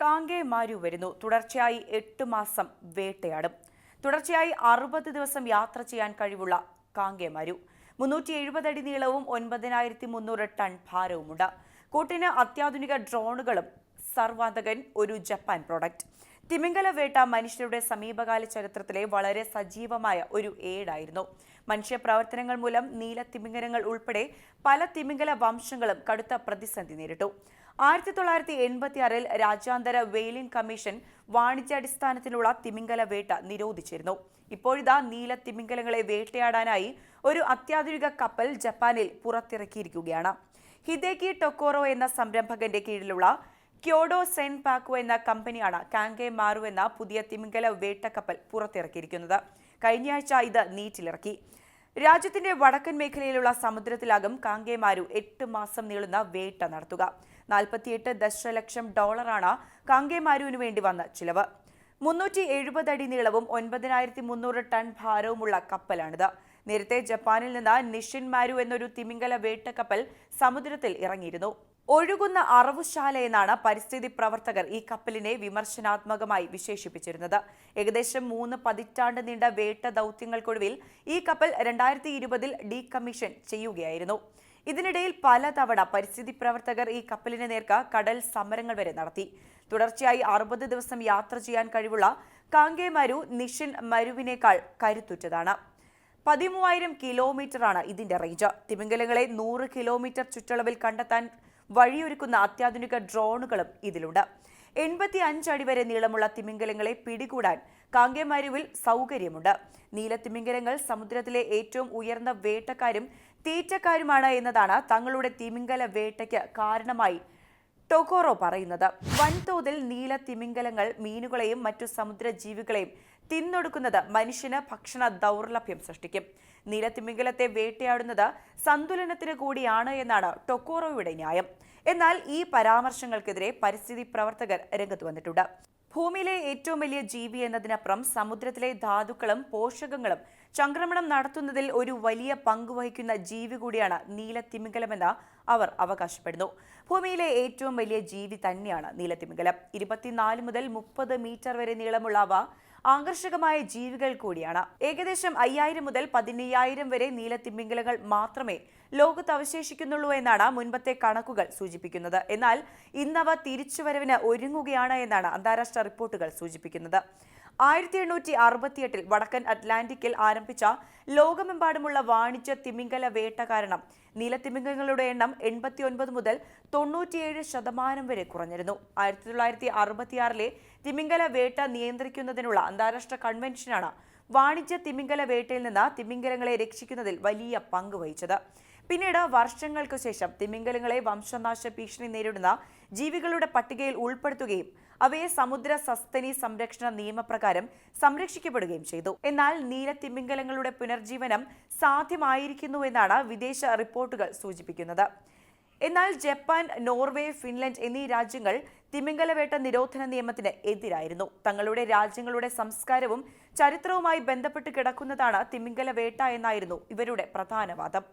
കാങ്കെ മാരു വരുന്നു. തുടർച്ചയായി എട്ട് മാസം വേട്ടയാടും. തുടർച്ചയായി അറുപത് ദിവസം യാത്ര ചെയ്യാൻ കഴിവുള്ള കാങ്കെ മാരു മുന്നൂറ്റി എഴുപത് അടി നീളവും ഒൻപതിനായിരത്തി മുന്നൂറ് ടൺ ഭാരവുമുണ്ട്. കൂട്ടിന് അത്യാധുനിക ഡ്രോണുകളും സർവാന്തകൻ ഒരു ജപ്പാൻ പ്രോഡക്റ്റ്. തിമിംഗല വേട്ട മനുഷ്യരുടെ സമീപകാല ചരിത്രത്തിലെ വളരെ സജീവമായ ഒരു ഏടായിരുന്നു. മനുഷ്യ പ്രവർത്തനങ്ങൾ മൂലം നീല തിമിംഗലങ്ങൾ ഉൾപ്പെടെ പല തിമിംഗല വംശങ്ങളും കടുത്ത പ്രതിസന്ധി നേരിട്ടു. ആയിരത്തി തൊള്ളായിരത്തി എൺപത്തിയാറിൽ രാജ്യാന്തര വെയിലിംഗ് കമ്മീഷൻ വാണിജ്യാടിസ്ഥാനത്തിലുള്ള തിമിംഗല വേട്ട നിരോധിച്ചിരുന്നു. ഇപ്പോഴിതാ നീല തിമിംഗലങ്ങളെ വേട്ടയാടാനായി ഒരു അത്യാധുനിക കപ്പൽ ജപ്പാനിൽ പുറത്തിറക്കിയിരിക്കുകയാണ്. ഹിദേക്കി ടൊക്കോറോ എന്ന സംരംഭകന്റെ കീഴിലുള്ള ക്യോഡോ സെൻ പാക്കു എന്ന കമ്പനിയാണ് കാങ്കെ മാറു എന്ന പുതിയ തിമിംഗല വേട്ട കപ്പൽ പുറത്തിറക്കിയിരിക്കുന്നത്. കഴിഞ്ഞയാഴ്ച ഇത് നീറ്റിലിറക്കി. രാജ്യത്തിന്റെ വടക്കൻ മേഖലയിലുള്ള സമുദ്രത്തിലാകും കാങ്കേമാരു എട്ട് മാസം നീളുന്ന വേട്ട നടത്തുക. നാൽപ്പത്തിയെട്ട് ദശലക്ഷം ഡോളറാണ് കാങ്കേമാരുവിന് വേണ്ടി വന്ന ചിലവ്. മുന്നൂറ്റി എഴുപത് അടി നീളവും ഒൻപതിനായിരത്തി മുന്നൂറ് ടൺ ഭാരവുമുള്ള കപ്പലാണിത്. നേരത്തെ ജപ്പാനിൽ നിന്ന് നിഷിൻ മാരു എന്നൊരു തിമിംഗല വേട്ടക്കപ്പൽ സമുദ്രത്തിൽ ഇറങ്ങിയിരുന്നു. ഒഴുകുന്ന അറവുശാല എന്നാണ് പരിസ്ഥിതി പ്രവർത്തകർ ഈ കപ്പലിനെ വിമർശനാത്മകമായി വിശേഷിപ്പിച്ചിരുന്നത്. ഏകദേശം മൂന്ന് പതിറ്റാണ്ട് നീണ്ട വേട്ട ദൗത്യങ്ങൾക്കൊടുവിൽ ഈ കപ്പൽ രണ്ടായിരത്തി ഇരുപതിൽ ഡീകമ്മീഷൻ ചെയ്യുകയായിരുന്നു. ഇതിനിടയിൽ പലതവണ പരിസ്ഥിതി പ്രവർത്തകർ ഈ കപ്പലിനെ നേർക്ക് കടൽ സമരങ്ങൾ വരെ നടത്തി. തുടർച്ചയായി അറുപത് ദിവസം യാത്ര ചെയ്യാൻ കഴിവുള്ള കാങ്കെ മരു നിഷിൻ മരുവിനേക്കാൾ കരുത്തുറ്റതാണ്. പതിമൂവായിരം കിലോമീറ്ററാണ് ഇതിന്റെ റേഞ്ച് തിമിംഗലങ്ങളെ നൂറ് കിലോമീറ്റർ ചുറ്റളവിൽ കണ്ടെത്താൻ വഴിയൊരുക്കുന്ന അത്യാധുനിക ഡ്രോണുകളും ഇതിലുണ്ട്. എൺപത്തി അഞ്ചടി വരെ നീളമുള്ള തിമിംഗലങ്ങളെ പിടികൂടാൻ കാങ്കേമാരുവിൽ സൗകര്യമുണ്ട്. നീല തിമിംഗലങ്ങൾ സമുദ്രത്തിലെ ഏറ്റവും ഉയർന്ന വേട്ടക്കാരും തീറ്റക്കാരുമാണ് എന്നതാണ് തങ്ങളുടെ തിമിംഗല വേട്ടയ്ക്ക് കാരണമായി ടൊക്കോറോ പറയുന്നത്. വൻതോതിൽ നീല തിമിംഗലങ്ങൾ മീനുകളെയും മറ്റു സമുദ്രജീവികളെയും തിന്നൊടുക്കുന്നത് മനുഷ്യന് ഭക്ഷണ ദൗർലഭ്യം സൃഷ്ടിക്കും. നീലത്തിമിംഗലത്തെ വേട്ടയാടുന്നത് സന്തുലനത്തിന് കൂടിയാണ് എന്നാണ് ടൊക്കോറോയുടെ ന്യായം. എന്നാൽ ഈ പരാമർശങ്ങൾക്കെതിരെ പരിസ്ഥിതി പ്രവർത്തകർ രംഗത്ത് വന്നിട്ടുണ്ട്. ഭൂമിയിലെ ഏറ്റവും വലിയ ജീവി എന്നതിനപ്പുറം സമുദ്രത്തിലെ ധാതുക്കളും പോഷകങ്ങളും ചംക്രമണം നടത്തുന്നതിൽ ഒരു വലിയ പങ്ക് വഹിക്കുന്ന ജീവി കൂടിയാണ് നീലത്തിമിംഗലമെന്ന് അവർ അവകാശപ്പെടുന്നു. ഭൂമിയിലെ ഏറ്റവും വലിയ ജീവി തന്നെയാണ് നീലത്തിമിംഗലം. ഇരുപത്തിനാല് മുതൽ മുപ്പത് മീറ്റർ വരെ നീളമുള്ള അവ ആകർഷകമായ ജീവികൾ കൂടിയാണ്. ഏകദേശം അയ്യായിരം മുതൽ പതിനയ്യായിരം വരെ നീലത്തിമിംഗലങ്ങൾ മാത്രമേ ലോകത്ത് അവശേഷിക്കുന്നുള്ളൂ എന്നാണ് മുൻപത്തെ കണക്കുകൾ സൂചിപ്പിക്കുന്നത്. എന്നാൽ ഇന്നവ തിരിച്ചുവരവിന് ഒരുങ്ങുകയാണ് എന്നാണ് അന്താരാഷ്ട്ര റിപ്പോർട്ടുകൾ സൂചിപ്പിക്കുന്നത്. ആയിരത്തി എണ്ണൂറ്റി അറുപത്തിയെട്ടിൽ വടക്കൻ അറ്റ്ലാന്റിക്കിൽ ആരംഭിച്ച ലോകമെമ്പാടുമുള്ള വാണിജ്യ തിമിംഗല വേട്ട കാരണം നീലത്തിമിംഗങ്ങളുടെ എണ്ണം എൺപത്തിയൊൻപത് മുതൽ തൊണ്ണൂറ്റിയേഴ് ശതമാനം വരെ കുറഞ്ഞിരുന്നു. ആയിരത്തി തൊള്ളായിരത്തി അറുപത്തിയാറിലെ തിമിംഗല വേട്ട നിയന്ത്രിക്കുന്നതിനുള്ള അന്താരാഷ്ട്ര കൺവെൻഷനാണ് വാണിജ്യ തിമിംഗല വേട്ടയിൽ നിന്ന് തിമിംഗലങ്ങളെ രക്ഷിക്കുന്നതിൽ വലിയ പങ്ക് വഹിച്ചത്. പിന്നീട് വർഷങ്ങൾക്കു ശേഷം തിമിംഗലങ്ങളെ വംശനാശ ഭീഷണി നേരിടുന്ന ജീവികളുടെ പട്ടികയിൽ ഉൾപ്പെടുത്തുകയും അവയെ സമുദ്ര സസ്തനി സംരക്ഷണ നിയമപ്രകാരം സംരക്ഷിക്കപ്പെടുകയും ചെയ്തു. എന്നാൽ നീല തിമിംഗലങ്ങളുടെ പുനർജീവനം സാധ്യമായിരിക്കുന്നു എന്നാണ് വിദേശ റിപ്പോർട്ടുകൾ സൂചിപ്പിക്കുന്നത്. എന്നാൽ ജപ്പാൻ നോർവേ ഫിൻലൻഡ് എന്നീ രാജ്യങ്ങൾ തിമിംഗലവേട്ട നിരോധന നിയമത്തിന് എതിരായിരുന്നു. തങ്ങളുടെ രാജ്യങ്ങളുടെ സംസ്കാരവും ചരിത്രവുമായി ബന്ധപ്പെട്ട് കിടക്കുന്നതാണ് തിമിംഗലവേട്ട എന്നായിരുന്നു ഇവരുടെ പ്രധാന വാദം.